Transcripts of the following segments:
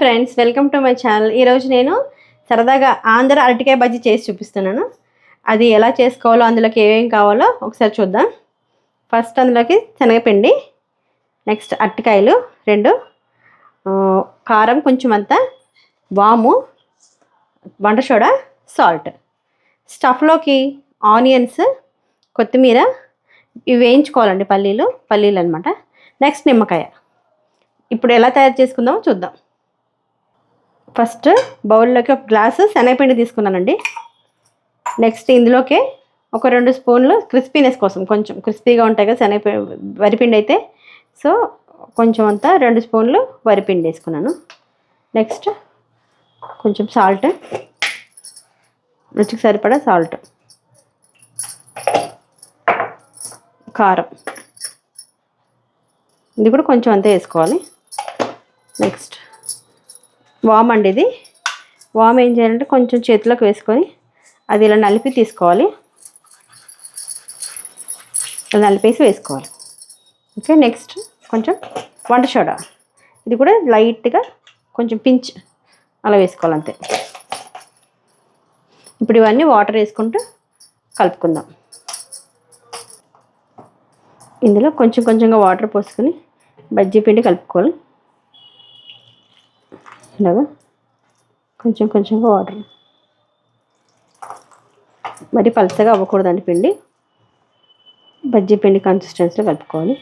Friends welcome to my channel ఈరోజు నేను సరదాగా ఆంధ్ర అరటికాయ బజ్జీ చేసి చూపిస్తున్నాను. అది ఎలా చేసుకోవాలో అందులోకి ఏమేమి కావాలో ఒకసారి చూద్దాం. ఫస్ట్ అందులోకి శనగపిండి నెక్స్ట్ అరటికాయలు రెండు. కారం కొంచెం అంతా వాము వంట సోడా సాల్ట్ స్టఫ్లోకి ఆనియన్స్ కొత్తిమీర ఇవి వేయించుకోవాలండి పల్లీలు పల్లీలు అనమాట నెక్స్ట్ నిమ్మకాయ. ఇప్పుడు ఎలా తయారు చేసుకుందామో చూద్దాం. ఫస్ట్ బౌల్లోకి ఒక గ్లాసు శనగపిండి తీసుకున్నానండి. నెక్స్ట్ ఇందులోకి ఒక రెండు స్పూన్లు క్రిస్పీనెస్ కోసం కొంచెం క్రిస్పీగా ఉంటాయి కదా శనగపిండి వరిపిండి అయితే. సో కొంచెం అంతా రెండు స్పూన్లు వరిపిండి వేసుకున్నాను. నెక్స్ట్ కొంచెం సాల్ట్ రుచికి సరిపడా సాల్ట్ కారం. ఇది కూడా కొంచెం అంతే వేసుకోవాలి. నెక్స్ట్ వామ్ అండి ఇది. వామ్ ఏం చేయాలంటే కొంచెం చేతిలోకి వేసుకొని అది ఇలా నలిపి తీసుకోవాలి. ఇలా నలిపేసి వేసుకోవాలి. ఓకే నెక్స్ట్ కొంచెం వంట సోడా. ఇది కూడా లైట్గా కొంచెం పించ్ అలా వేసుకోవాలి అంతే ఇప్పుడు ఇవన్నీ వాటర్ వేసుకుంటూ కలుపుకుందాం. ఇందులో కొంచెం కొంచెంగా వాటర్ పోసుకొని బజ్జీ పిండి కలుపుకోవాలి. ఇలాగా కొంచెం కొంచెంగా వాటర్. మరి పలసగా అవ్వకూడదండి పిండి. బజ్జీ పిండి కన్సిస్టెన్సీలో కలుపుకోవాలి.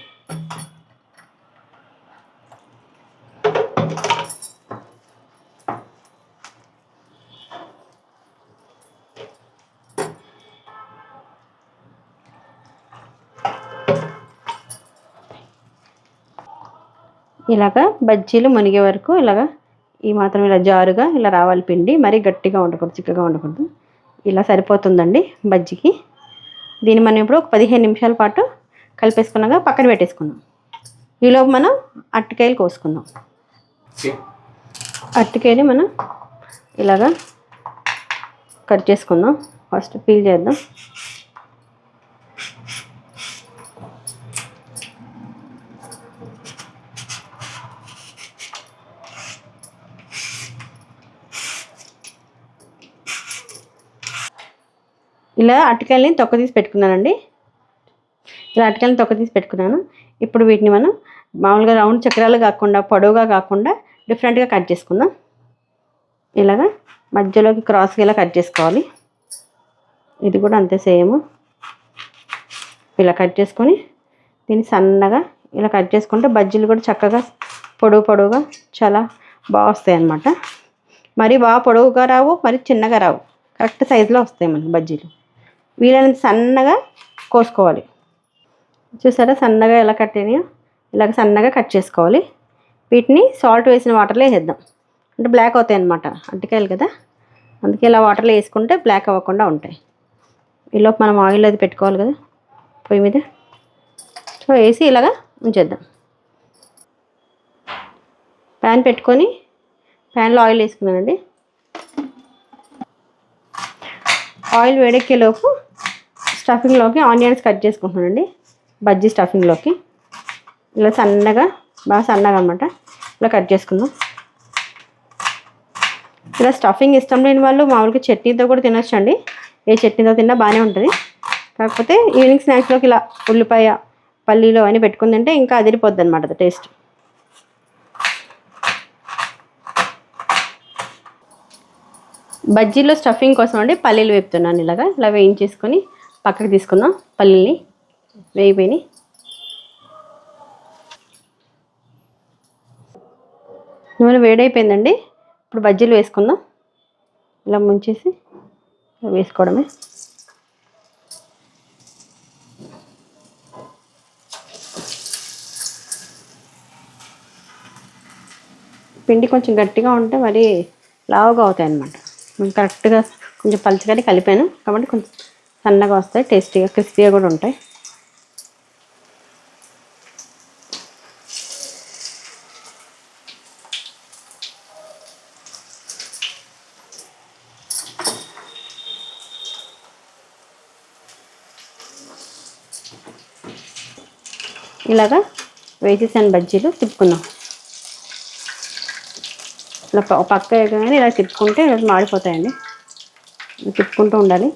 ఇలాగా బజ్జీలు మునిగే వరకు ఇలాగా ఈ మాత్రం ఇలా జారుగా ఇలా రావాలి పిండి. మరీ గట్టిగా ఉండకూడదు చిక్కగా ఉండకూడదు. ఇలా సరిపోతుందండి బజ్జీకి. దీన్ని మనం ఇప్పుడు ఒక పదిహేను నిమిషాల పాటు కలిపేసుకున్నాక పక్కన పెట్టేసుకుందాం. ఈలోపు మనం అరటికాయలు కోసుకుందాం. అరటికాయలు మనం ఇలాగా కట్ చేసుకుందాం. ఫస్ట్ పీల్ చేద్దాం. ఇలా అరటికాయలని తొక్క తీసి పెట్టుకున్నానండి. ఇలా అరటికాయలని తొక్క తీసి పెట్టుకున్నాను. ఇప్పుడు వీటిని మనం మామూలుగా రౌండ్ చక్రాలు కాకుండా పొడవుగా కాకుండా డిఫరెంట్గా కట్ చేసుకుందాం. ఇలాగా మధ్యలోకి క్రాస్గా ఇలా కట్ చేసుకోవాలి. ఇది కూడా అంతే సేమ్. ఇలా కట్ చేసుకొని దీన్ని సన్నగా ఇలా కట్ చేసుకుంటే బజ్జీలు కూడా చక్కగా పొడవు పొడవుగా చాలా బాగా వస్తాయి అన్నమాట. మరి బాగా పొడవుగా రావు మరి చిన్నగా రావు. కరెక్ట్ సైజులో వస్తాయి మనకి బజ్జీలు. వీలైనంత సన్నగా కోసుకోవాలి. చూసారా? సన్నగా ఎలా కట్ అయినాయో? ఇలాగ సన్నగా కట్ చేసుకోవాలి. వీటిని సాల్ట్ వేసిన వాటర్లో వేసేద్దాం. అంటే బ్లాక్ అవుతాయి అనమాట అంటకాయలు కదా? అందుకే ఇలా వాటర్లో వేసుకుంటే బ్లాక్ అవ్వకుండా ఉంటాయి. ఈలోపు మనం ఆయిల్ అది పెట్టుకోవాలి కదా? పొయ్యి మీద. సో వేసి ఇలాగా ఉంచేద్దాం. ప్యాన్ పెట్టుకొని ప్యాన్లో ఆయిల్ వేసుకున్నానండి. ఆయిల్ వేడెక్కేలోపు స్టఫింగ్లోకి ఆనియన్స్ కట్ చేసుకుంటున్నానండి. బజ్జీ స్టఫింగ్లోకి. ఇలా సన్నగా బాగా సన్నగా అనమాట ఇలా కట్ చేసుకుందాం. ఇలా స్టఫింగ్ ఇష్టం లేని వాళ్ళు మామూలుగా చట్నీతో కూడా తినొచ్చండి. ఏ చట్నీతో తిన్నా బాగానే ఉంటుంది. కాకపోతే ఈవినింగ్ స్నాక్స్లోకి ఇలా ఉల్లిపాయ పల్లీలు అవన్నీ పెట్టుకుని తింటే ఇంకా అదిరిపోద్ది అనమాట టేస్ట్. బజ్జీలో స్టఫింగ్ కోసం అండి పల్లీలు వేపుతున్నాను ఇలాగా. ఇలా వేయించేసుకొని పక్కకు తీసుకుందాం. పల్లీల్ని వేయిపోయి నూనె వేడైపోయిందండి. ఇప్పుడు బజ్జీలు వేసుకుందాం. ఇలా ముంచేసి వేసుకోవడమే. పిండి కొంచెం గట్టిగా ఉంటే మరి లావుగా అవుతాయి అన్నమాట కరెక్ట్గా కొంచెం పలుచగానే కలిపాను. కాబట్టి కొంచెం సన్నగా వస్తాయి టేస్టీగా క్రిస్పీగా కూడా ఉంటాయి. ఇలాగా వేసేసాను బజ్జీలు తిప్పుకున్నాం ఇలా పక్క వేయగానే ఇలా తిప్పుకుంటే ఇలా మాడిపోతాయండి. తిప్పుకుంటూ ఉండాలి.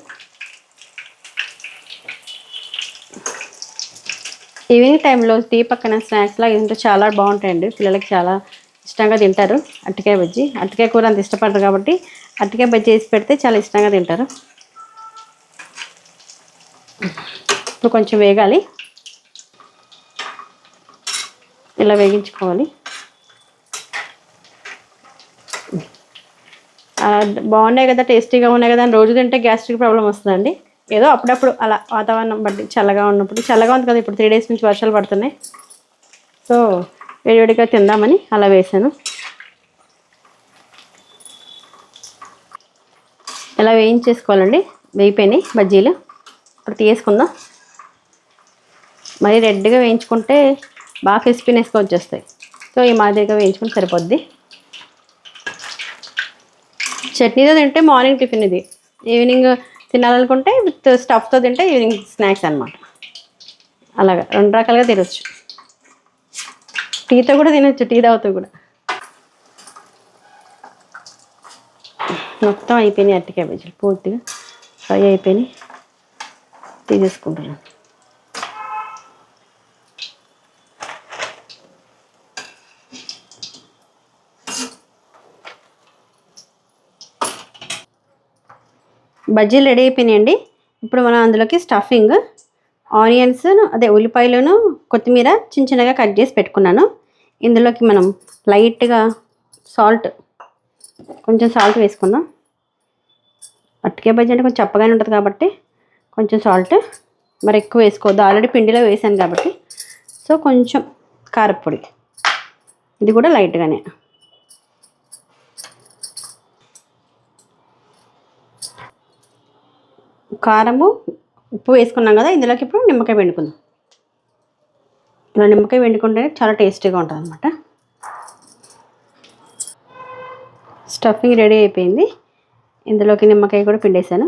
ఈవినింగ్ టైంలో టీ పక్కన స్నాక్స్లా ఇంట్లో చాలా బాగుంటాయండి. పిల్లలకి చాలా ఇష్టంగా తింటారు. అరటికాయ బజ్జీ. అరటికాయ కూర అంత ఇష్టపడరు కాబట్టి అరటికాయ బజ్జీ వేసి పెడితే చాలా ఇష్టంగా తింటారు. ఇప్పుడు కొంచెం వేగాలి. ఇలా వేగించుకోవాలి. బాగున్నాయి కదా టేస్టీగా ఉన్నాయి కదా అని రోజు తింటే గ్యాస్ట్రిక్ ప్రాబ్లం వస్తుందండి. ఏదో అప్పుడప్పుడు అలా వాతావరణం బట్టి చల్లగా ఉన్నప్పుడు. చల్లగా ఉంది కదా ఇప్పుడు త్రీ డేస్ నుంచి వర్షాలు పడుతున్నాయి. సో వేడివేడిగా తిందామని అలా వేసాను ఇలా వేయించేసుకోవాలండి? వేయిపోయినాయి బజ్జీలు. ఇప్పుడు తీసుకుందాం మరి రెడ్గా వేయించుకుంటే బాగా క్రిస్పీనెస్గా వచ్చేస్తాయి. సో ఈ మాదిరిగా వేయించుకుని సరిపోద్ది. చట్నీతో తింటే మార్నింగ్ టిఫిన్ ఇది. ఈవినింగ్ తినాలనుకుంటే విత్ స్టఫ్తో తింటే ఈవినింగ్ స్నాక్స్ అనమాట అలాగా రెండు రకాలుగా తినొచ్చు. టీతో కూడా తినొచ్చు టీ తాగుతూ కూడా. మొత్తం అయిపోయినాయి అరటి క్యాబేజీలు పూర్తిగా ఫ్రై అయిపోయినాయి. తీసేసుకుంటున్నాను. బజ్జీలు రెడీ అయిపోయినాయండి. ఇప్పుడు మనం అందులోకి స్టఫింగ్ ఆనియన్స్ అదే ఉల్లిపాయలను కొత్తిమీర చిన్న చిన్నగా కట్ చేసి పెట్టుకున్నాను. ఇందులోకి మనం లైట్గా సాల్ట్ కొంచెం సాల్ట్ వేసుకుందాం. అట్టికే బజ్జీ అంటే కొంచెం చప్పగానే ఉంటుంది కాబట్టి కొంచెం సాల్ట్ మరి ఎక్కువ వేసుకోవద్దు. ఆల్రెడీ పిండిలో వేసాను కాబట్టి. సో కొంచెం కారపొడి. ఇది కూడా లైట్గానే. కారము ఉప్పు వేసుకున్నాం కదా ఇందులోకి ఇప్పుడు నిమ్మకాయ పిండుకుందాం. ఇలా నిమ్మకాయ పిండుకుంటేనే చాలా టేస్టీగా ఉంటుంది అనమాట స్టఫింగ్ రెడీ అయిపోయింది. ఇందులోకి నిమ్మకాయ కూడా పిండేసాను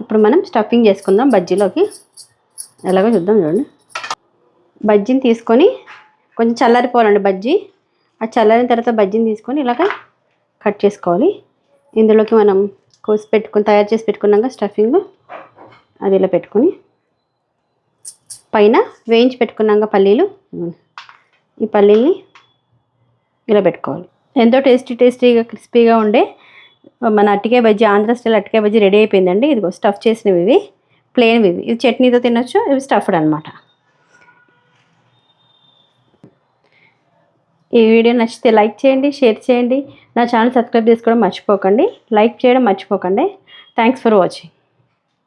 ఇప్పుడు మనం స్టఫింగ్ చేసుకుందాం బజ్జీలోకి. ఎలాగో చూద్దాం చూడండి. బజ్జీని తీసుకొని కొంచెం చల్లారిపోవాలండి బజ్జీ. ఆ చల్లారిన తర్వాత బజ్జీని తీసుకొని ఇలాగ కట్ చేసుకోవాలి. ఇందులోకి మనం కోసి పెట్టుకుని తయారు చేసి పెట్టుకున్నాక స్టఫింగ్ అది ఇలా పెట్టుకొని పైన వేయించి పెట్టుకున్నాక పల్లీలు ఈ పల్లీల్ని ఇలా పెట్టుకోవాలి. ఎంతో టేస్టీ టేస్టీగా క్రిస్పీగా ఉండే మన అట్టికాయ బజ్జీ ఆంధ్ర స్టైల్ అట్టికాయ బజ్జీ రెడీ అయిపోయిందండి. ఇదిగో స్టఫ్ చేసినవి ఇవి ప్లెయిన్వి ఇవి. ఇవి చట్నీతో తినొచ్చు ఇవి స్టఫ్డ్ అనమాట ఈ వీడియో నచ్చితే లైక్ చేయండి షేర్ చేయండి. నా ఛానల్ సబ్స్క్రైబ్ చేసుకోవడం మర్చిపోకండి. లైక్ చేయడం మర్చిపోకండి. Thanks for watching